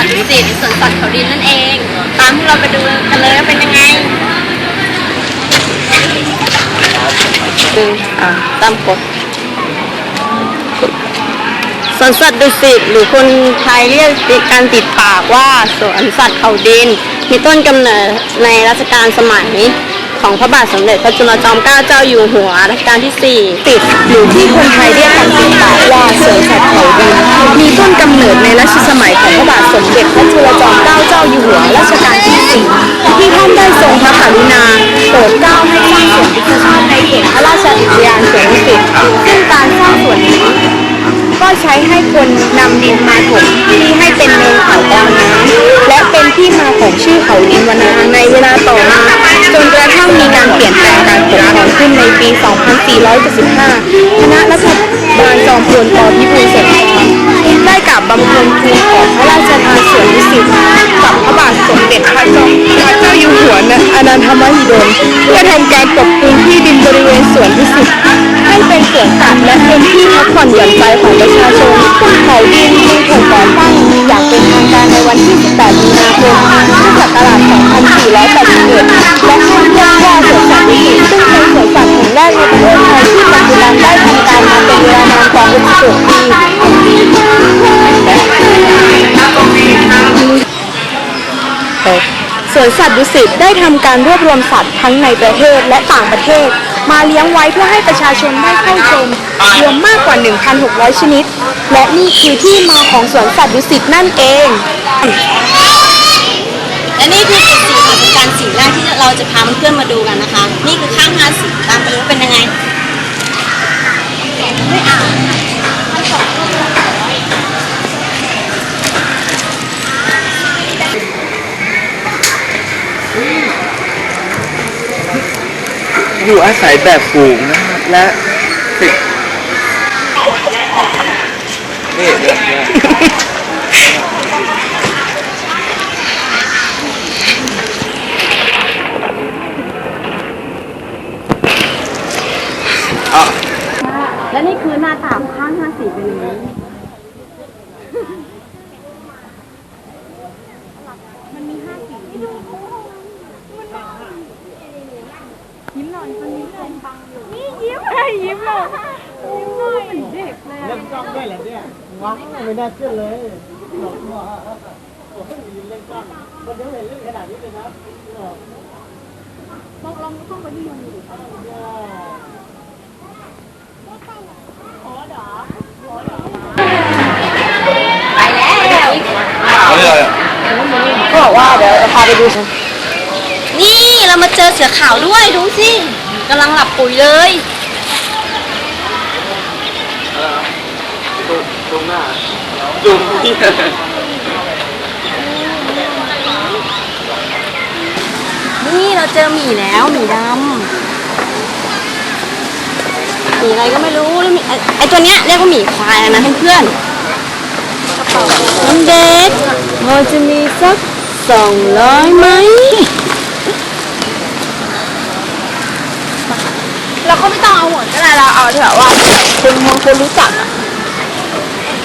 สัตว์ดุสิตสวนสัตว์เขาดินนั่นเอง ตามพวกเราไปดูกันเลยว่าเป็นยังไงดึงอ่าตามกฎสวนสัตว์ดุสิตหรือคนไทยเรียกติดการติดปากว่าสวนสัตว์เขาดิน มีต้นกำเนิดในรัชกาลสมัย ของพระบาทสมเด็จพระจุลจอมเกล้าเจ้าอยู่หัวรัชกาลที่ 4 ติดหรือที่คนไทยเรียกกันติดปากว่าสวนสัตว์เขาดินมีต้นกำเนิดในรัชสมัยของพระบาทสมเด็จพระจุลจอมเกล้าเจ้าอยู่หัวรัชกาลที่ 4 ที่ท่านได้ทรงพระกรุณาโปรดเกล้าให้สร้างสวนวิทยาในเขตพระราชอุทยานสวนดุสิตซึ่งการสร้างสวนนี้ก็ใช้ให้คนนำดินมาถมที่ให้เป็นเนินเขากลางน้ำและเป็นที่มาของชื่อเขาดินวนาในเวลาต่อมา ขึ้นในปี 2475 คณะรัฐบาลจอมพลปพิบูลสงครามได้กลับบำเพ็ญทูลขอพระราชทานสวนดุสิตกับพระบาทสมเด็จพระเจ้าพระเจ้าอยู่หัวนะอนันทมหิดลเพื่อทำการปรับปรุงที่ดินบริเวณสวนดุสิตให้เป็นสวนสัตว์และเป็นที่พักผ่อนหย่อนใจของประชาชนเขาดินจึงถูกก่อตั้งอย่างเป็นทางการในวันที่ 18 มีนาคมพุทธศักราช 2481 วนสัตว์ดุสิตได้ทำการรวบรวมสัตว์ทั้งในประเทศและต่างประเทศ มาเลี้ยงไว้เพื่อให้ประชาชนได้เข้าชมรวมมากกว่า 1,600 ชนิด และนี่คือที่มาของสวนสัตว์ดุสิตนั่นเอง และนี่คือจุดสีของการสีแรกที่เราจะพาเพื่อนมาดูกันนะคะ นี่คือข้างห้าสีตามไปดูเป็นยังไงไม่อ่าน อยู่อาศัยแบบฝูงนะครับ และติดนี่เดี๋ยและนี่คือหน้าตาของข้างห้าสีเป็นอย่างนี้ เล่นกล้องด้วยเหรอเนี่ย ว้าวไม่น่าเชื่อเลยหลอกหัวโอ้โหยืนเล่นกล้องคนเดียวเห็นเล่นขนาดนี้เลยนะบอกลองต้องไปที่ยูนเอาเลยก็บอกว่าเดี๋ยวจะพาไปดู นี่เรามาเจอเสือขาวด้วยดูสิกำลังหลับปุ๋ยเลย ตรงหน้าดูที่นี่เราเจอหมีแล้วหมีดำหมีอะไรก็ไม่รู้แล้วหมีไอ้ไอตัวเนี้ยเรียกว่าหมีควายนะเพื่อนๆน้องเด็กพอจะมีสักสองร้อยไหมเราก็ไม่ต้องเอาหมดก็ได้เราเอาที่แบบว่าคนมองคนรู้จักอะ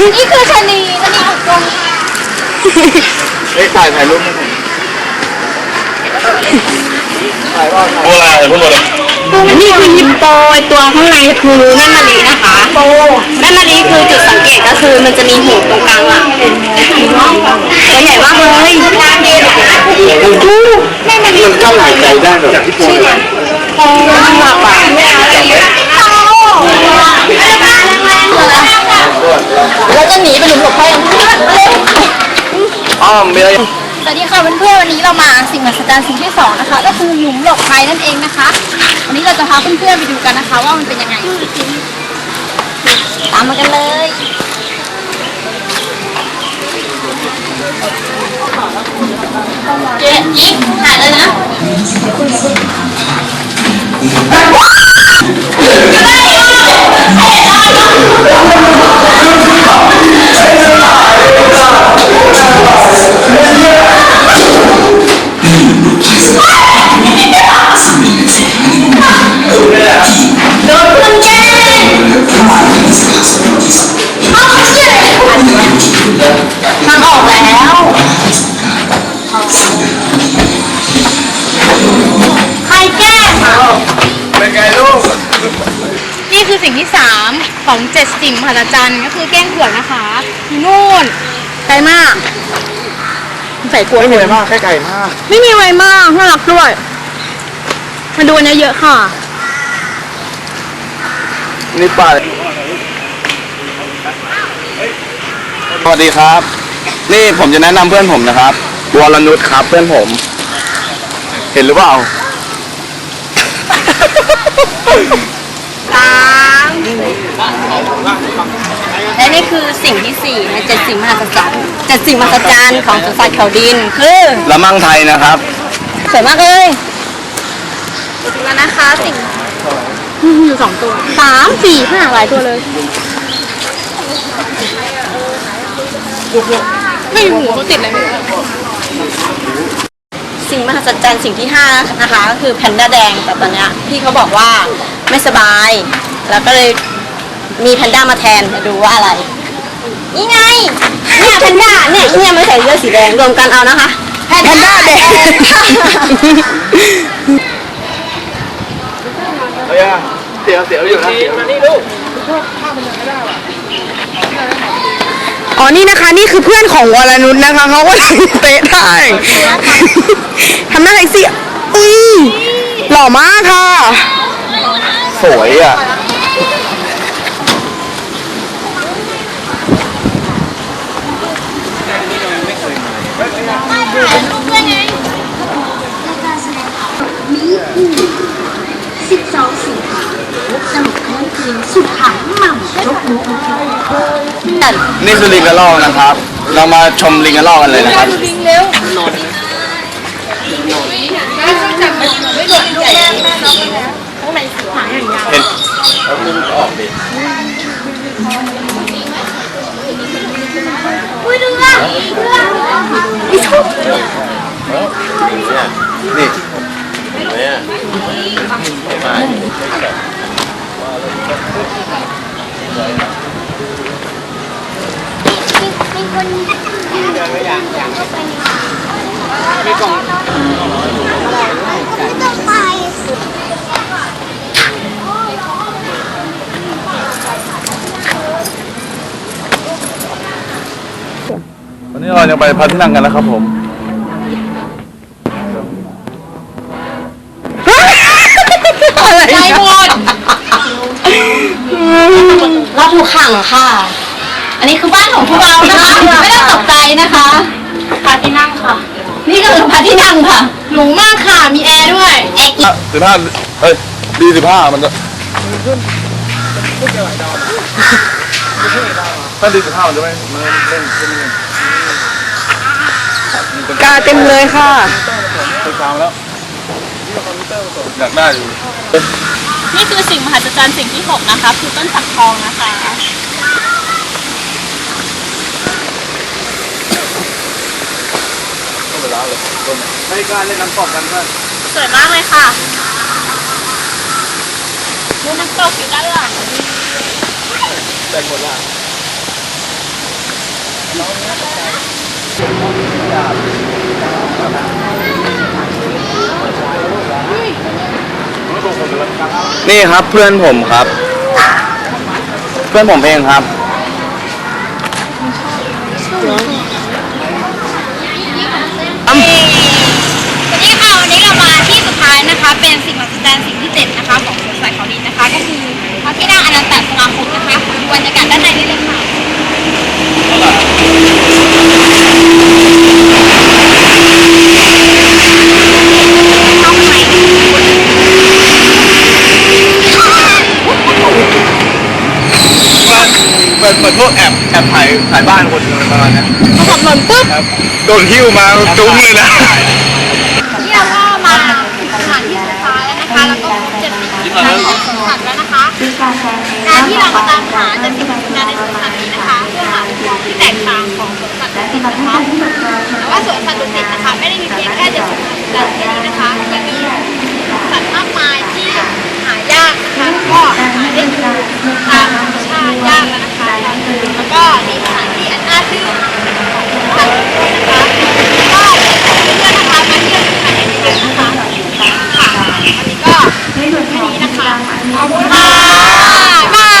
นี่คือชะนีชะนีอุดมเฮ้ยถ่ายถ่ายรูปไม่ถ่ายถ่ายว่าถ่ายอะไรพูดหมดเลยนี่คือฮิปโปไอตัวข้างในคือแม่มะลินะคะโปแม่มะลิคือจุดสังเกตก็คือมันจะมีหูตรงกลางอะตัวใหญ่มากเลยแม่มันมันเข้าหายใจได้แบบจากที่พูดเลย โอ้หลับอะแล้วจะหนีไปหลุมหลบภัยยัง อ้อมมีอะไรสวัสดีค่ะเพื่อนๆวันนี้เรามาสิ่งมหัศจรรย์สิ่งที่สองนะคะ ก็คือหลุมหลบภัยนั่นเองนะคะ วันนี้เราจะพาเพื่อนๆไปดูกันนะคะ ว่ามันเป็นยังไง สิ่งที่สามของเจ็ดสิ่งมหัศจรรย์ก็คือแกล้งเผือกนะคะอยู่นู่นไกลมากใส่กลัวไม่มีอะไรมากแค่ไก่มาก ไม่มีอะไรมากน่ารักด้วย มาดูกันเยอะๆค่ะ นี่ป่าสวัสดีครับ นี่ผมจะแนะนำเพื่อนผมนะครับวรนุชครับเพื่อนผม เห็นหรือเปล่า สามและนี่คือสิ่งที่สี่ในเจ็ดสิ่งมหัศจรรย์เจ็ดสิ่งมหัศจรรย์ของสวนสัตว์เขาดินคือละมั่งไทยนะครับ สวยมากเลยแล้วนะคะสิ่งอยู่สองตัวสามสี่ห้าหลายตัวเลยไม่มีหูเขาติดเลย สิ่งมหัศจรรย์สิ่งที่ห้านะคะก็คือแพนด้าแดงแต่ตอนเนี้ยพี่เขาบอกว่าไม่สบาย แล้วก็เลยมีแพนด้ามาแทนมาดูว่าอะไร นี่ไง เนี่ยแพนด้าเนี่ยเนี่ยไม่ใส่เสื้อสีแดงรวมกันเอานะคะ แพนด้าแดงเฮ้ยเสียวเสียวอยู่นะเสียวมานี่ลูกอ๋ อนี่นะคะ นี่คือเพื่อนของวรนุชนะคะเขาก็เลยเตะได้ทำหน้าเซ็กซี่อุ้ยหล่อมากค่ะ สวยอะสิบสองสิงหาสนุกเคลื่อนคืนสุดหางหม่ำยกมุกนี่ นี่คือลิงกระรอกนะครับ เรามาชมลิงกระรอกกันเลยนะครับ ลิงเร็วไม่ต้องจับมันไม่ หลบใหญ่ข้างในสีหางอย่างยาวเห็นเอามือออกดิอุ้ยดูอะนี่วันนี้เราจะไปพัทนังกันแล้วครับผม ถูกขังค่ะ อันนี้คือบ้านของพวกเรานะคะ ไม่ต้องตกใจนะคะ พาที่นั่งค่ะ นี่ก็คือพระที่นั่งค่ะ หรูมากค่ะ มีแอร์ด้วย แอคอีกสิบห้าเอ้ยดีสิบห้ามันจะถ้าดีสิบห้ามันจะไม่มันไม่เล่นขึ้นเล่นกาเต็มเลยค่ะไปตามแล้วอยากได้อยู่ นี่คือสิ่งมหัศจรรย์สิ่งที่หกนะคะ คือต้นสักทองนะคะ ต้องไปล้างเลยต้นไม่กล้าเล่นน้ำตกกันเพื่อนสวยมากเลยค่ะดูน้ำตกอยู่ด้านหลังแต่งหมดละนี่ นี่ครับเพื่อนผมครับ เพื่อนผมเองครับวันนี้ค่ะวันนี้เรามาที่สุดท้ายนะคะ เป็นสิ่งมหัศจรรย์สิ่งที่เจ็ดนะคะของสวนสัตว์เขาดินนะคะ ก็คือพระที่นั่งอนันตสมาคมนะคะดูบรรยากาศด้านในได้เลยค่ะ มือนพวกแอบแอบถ่ายถ่ายบ้านคนอะไรประมาณนี้นพอขับหล่นปุ๊บโดนหิ้วมาจุ้งเลยนะเนี่ยก็มาถึงสถานที่สุดท้ายแล้วนะคะแล้วก็พบเจ็ดสิ่งที่ของสัตว์แล้วนะคะการที่เรามาตามหาเจ็ดสิ่งที่การในสวนสัตว์นี้นะคะเพื่อหาของที่แตกต่างของสัตว์ดุสิตนะคะแต่ว่าสวนสัตว์ดุสิตนะคะไม่ได้มีเพียงแค่เจ็ดสิบงที่การนี้นะคะยังมีสัตว์มากมายที่ ยากนะคะก็เล่นตามธรรมชาติยากแล้วนะคะแล้วก็มีสถานที่อันน่าทึ่งขอบทางโลกนะคะก็เพื่อนๆนะคะมาเที่ยวที่ประเทศยนะคะอันนี้ก็แค่นี้นะคะขอบคุณค่ะ